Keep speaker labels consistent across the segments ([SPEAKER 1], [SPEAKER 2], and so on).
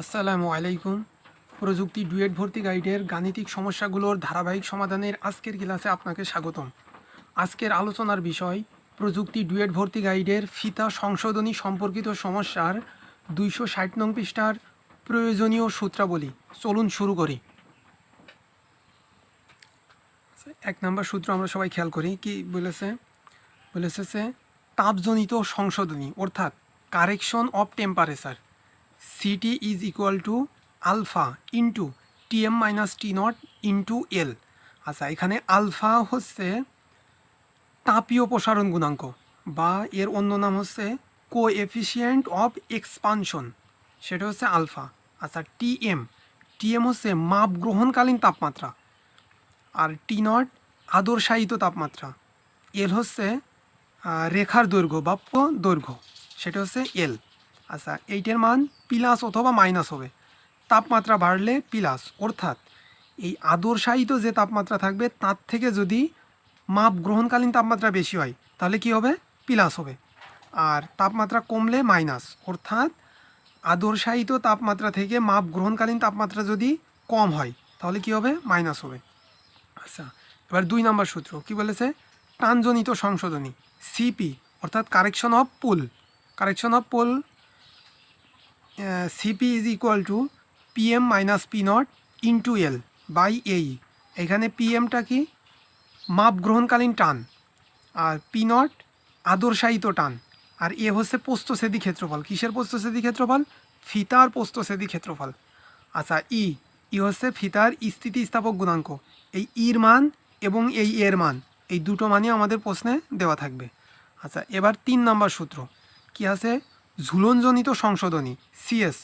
[SPEAKER 1] আসসালামু আলাইকুম। প্রযুক্তি ডুয়েট ভর্তি গাইডের গাণিতিক সমস্যাগুলোর ধারাবাহিক সমাধানের আজকের ক্লাসে আপনাকে স্বাগতম। আজকের আলোচনার বিষয়, প্রযুক্তি ডুয়েট ভর্তি গাইডের ফিতা সংশোধনী সম্পর্কিত সমস্যার দুইশো ষাট নং পৃষ্ঠার প্রয়োজনীয় সূত্রাবলী। চলুন শুরু করি। এক নম্বর সূত্র আমরা সবাই খেয়াল করি, কি বলেছে? বলেছে তাপজনিত সংশোধনী, অর্থাৎ correction of temperature. C T is equal to alpha into T M minus T nought into L আচ্ছা এখানে আলফা হচ্ছে তাপীয় প্রসারণ গুণাঙ্ক বা এর অন্য নাম হচ্ছে কো এফিসিয়েন্ট অফ এক্সপানশন সেটা হচ্ছে আলফা আচ্ছা টিএম টিএম হচ্ছে মাপ গ্রহণকালীন তাপমাত্রা আর টি নট আদর্শায়িত তাপমাত্রা। এল হচ্ছে রেখার দৈর্ঘ্য বা দৈর্ঘ্য। সেটা হচ্ছে এল আচ্ছা এইটার মান প্লাস অথবা মাইনাস হবে। তাপমাত্রা বাড়লে প্লাস অর্থাৎ এই আদর্শায়িত যে তাপমাত্রা থাকবে, তার থেকে যদি মাপ গ্রহণকালীন তাপমাত্রা বেশি হয়, তাহলে কি হবে? প্লাস হবে। আর তাপমাত্রা কমলে মাইনাস অর্থাৎ আদর্শায়িত তাপমাত্রা থেকে মাপ গ্রহণকালীন তাপমাত্রা যদি কম হয়, তাহলে কি হবে? মাইনাস হবে। আচ্ছা এবার দুই নম্বর সূত্র, কি বলেছে? টানজনিত সংশোধনী সিপি অর্থাৎ correction of pull correction of pull C P is equal to P M minus P nought into L by এই এখানে পিএমটা কি? মাপ গ্রহণকালীন টান। আর পি নট আদর্শায়িত টান। আর এ হচ্ছে পোস্তছেদি ক্ষেত্রফল। কিসের পোস্তছেদি ক্ষেত্রফল? ফিতার পোস্তছেদি ক্ষেত্রফল। আচ্ছা ই ই হচ্ছে ফিতার স্থিতিস্থাপক গুণাঙ্ক। এই ইর মান এবং এই এর মান, এই দুটো মানই আমাদের প্রশ্নে দেওয়া থাকবে। আচ্ছা এবার তিন নম্বর সূত্র। কি আছে? ঝুলনজনিত সংশোধনী সিএস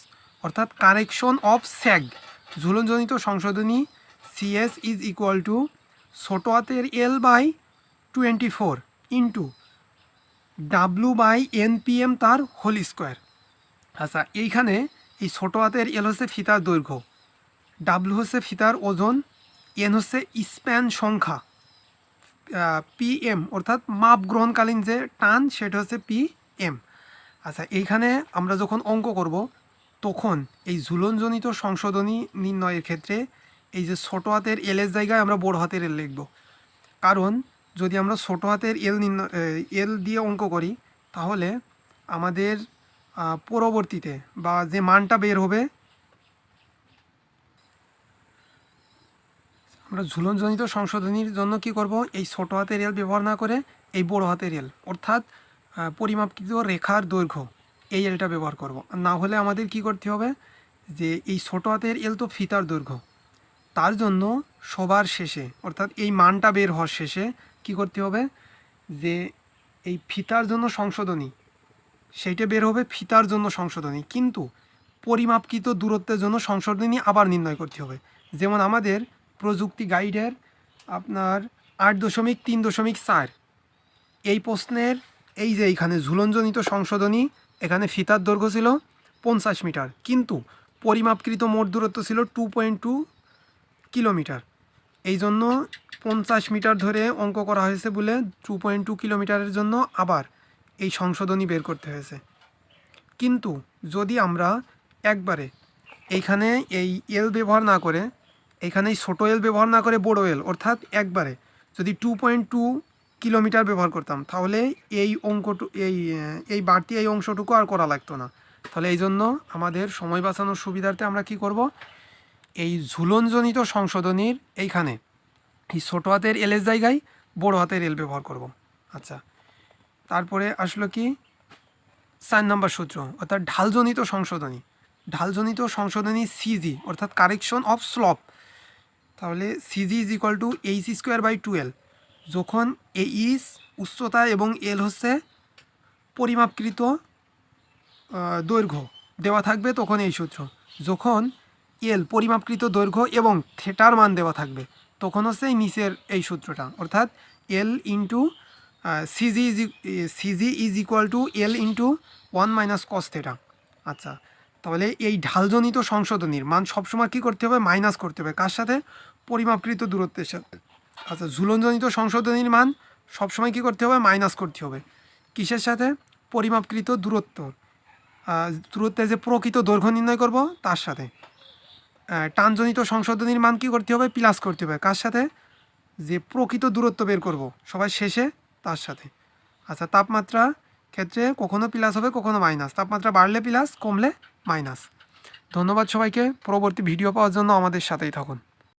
[SPEAKER 1] অর্থাৎ কারেকশন অফ স্যাগ ঝুলনজনিত সংশোধনী সিএস ইজ ইকুয়াল টু ছোটো হাতের L by twenty four into W by NPM তার হোল স্কোয়ার আচ্ছা এইখানে এই ছোটো হাতের এল হচ্ছে ফিতার দৈর্ঘ্য ডাব্লু হচ্ছে ফিতার ওজন এন হচ্ছে স্প্যান সংখ্যা পিএম অর্থাৎ মাপ গ্রহণকালীন যে টান, সেটা হচ্ছে পি এম আচ্ছা এইখানে আমরা যখন অঙ্ক করব, তখন এই ঝুলনজনিত সংশোধনী নির্ণয়ের ক্ষেত্রে এই যে ছোটো হাতের এলের জায়গায় আমরা বড় হাতের এল লিখব। কারণ যদি আমরা ছোটো হাতের এল নির্ণয় এল দিয়ে অঙ্ক করি, তাহলে আমাদের পরবর্তীতে বা যে মানটা বের হবে, আমরা ঝুলনজনিত সংশোধনীর জন্য কি করব? এই ছোটো হাতের রেল ব্যবহার না করে এই বড় হাতের রেল অর্থাৎ পরিমাপকৃত রেখার দৈর্ঘ্য, এই এলটা ব্যবহার করব। না হলে আমাদের কি করতে হবে? যে এই ছোটো হাতের এল তো ফিতার দৈর্ঘ্য। তার জন্য সবার শেষে, অর্থাৎ এই মানটা বের হওয়ার শেষে কি করতে হবে? যে এই ফিতার জন্য সংশোধনী, সেইটা বের হবে ফিতার জন্য সংশোধনী। কিন্তু পরিমাপকৃত দূরত্বের জন্য সংশোধনী আবার নির্ণয় করতে হবে। যেমন আমাদের প্রযুক্তি গাইডের আপনার আট দশমিক তিন দশমিক চার, এই প্রশ্নের এই যে এইখানে ঝুলনজনিত সংশোধনী, এখানে ফিতার দৈর্ঘ্য ছিল পঞ্চাশ মিটার, কিন্তু পরিমাপকৃত মোট দূরত্ব ছিল টু পয়েন্ট টু কিলোমিটার। এই জন্য পঞ্চাশ মিটার ধরে অঙ্ক করা হয়েছে বলে টু পয়েন্ট টু কিলোমিটারের জন্য আবার এই সংশোধনী বের করতে হয়েছে। কিন্তু যদি আমরা একবারে এইখানে এই এল ব্যবহার না করে এখানে এই ছোটো এল ব্যবহার না করে বড় এল অর্থাৎ একবারে যদি টু পয়েন্ট টু কিলোমিটার ব্যবহার করতাম। তাহলে এই অঙ্কটু, এই এই বাড়তি এই অংশটুকু আর করা লাগতো না। তাহলে এই জন্য আমাদের সময় বাঁচানোর সুবিধার্থে আমরা কি করব? এই ঝুলনজনিত সংশোধনীর এইখানে, এই ছোটো হাতের এলের জায়গায় বড় হাতের এল ব্যবহার করব। আচ্ছা তারপরে আসলো কি? চার নম্বর সূত্র, অর্থাৎ ঢালজনিত সংশোধনী। ঢালজনিত সংশোধনী সিজি অর্থাৎ কারেকশন অফ স্লপ তাহলে C G is equal to H square by twelve যখন এ ইস, উচ্চতা এবং এল হচ্ছে পরিমাপকৃত দৈর্ঘ্য দেওয়া থাকবে তখন এই সূত্র। যখন এল পরিমাপকৃত দৈর্ঘ্য এবং থেটার মান দেওয়া থাকবে, তখন হচ্ছে নিচের এই সূত্রটা। অর্থাৎ L into C G is C G is equal to L into one minus cos theta. আচ্ছা তাহলে এই ঢালজনিত সংশোধনীর মান সবসময় কী করতে হবে? মাইনাস করতে হবে। কার সাথে? পরিমাপকৃত দূরত্বের সাথে। আচ্ছা ঝুলনজনিত সংশোধনীর মান সবসময় কী করতে হবে? মাইনাস করতে হবে। কিসের সাথে? পরিমাপকৃত দূরত্ব। দূরত্বের যে প্রকৃত দৈর্ঘ্য নির্ণয় করব, তার সাথে। টানজনিত সংশোধনীর মান কী করতে হবে? প্লাস করতে হবে। কার সাথে? যে প্রকৃত দূরত্ব বের করব সবাই শেষে তার সাথে। আচ্ছা তাপমাত্রা ক্ষেত্রে কখনো প্লাস হবে, কখনো মাইনাস। তাপমাত্রা বাড়লে প্লাস, কমলে মাইনাস। ধন্যবাদ সবাইকে। পরবর্তী ভিডিও পাওয়ার জন্য আমাদের সাথেই থাকুন।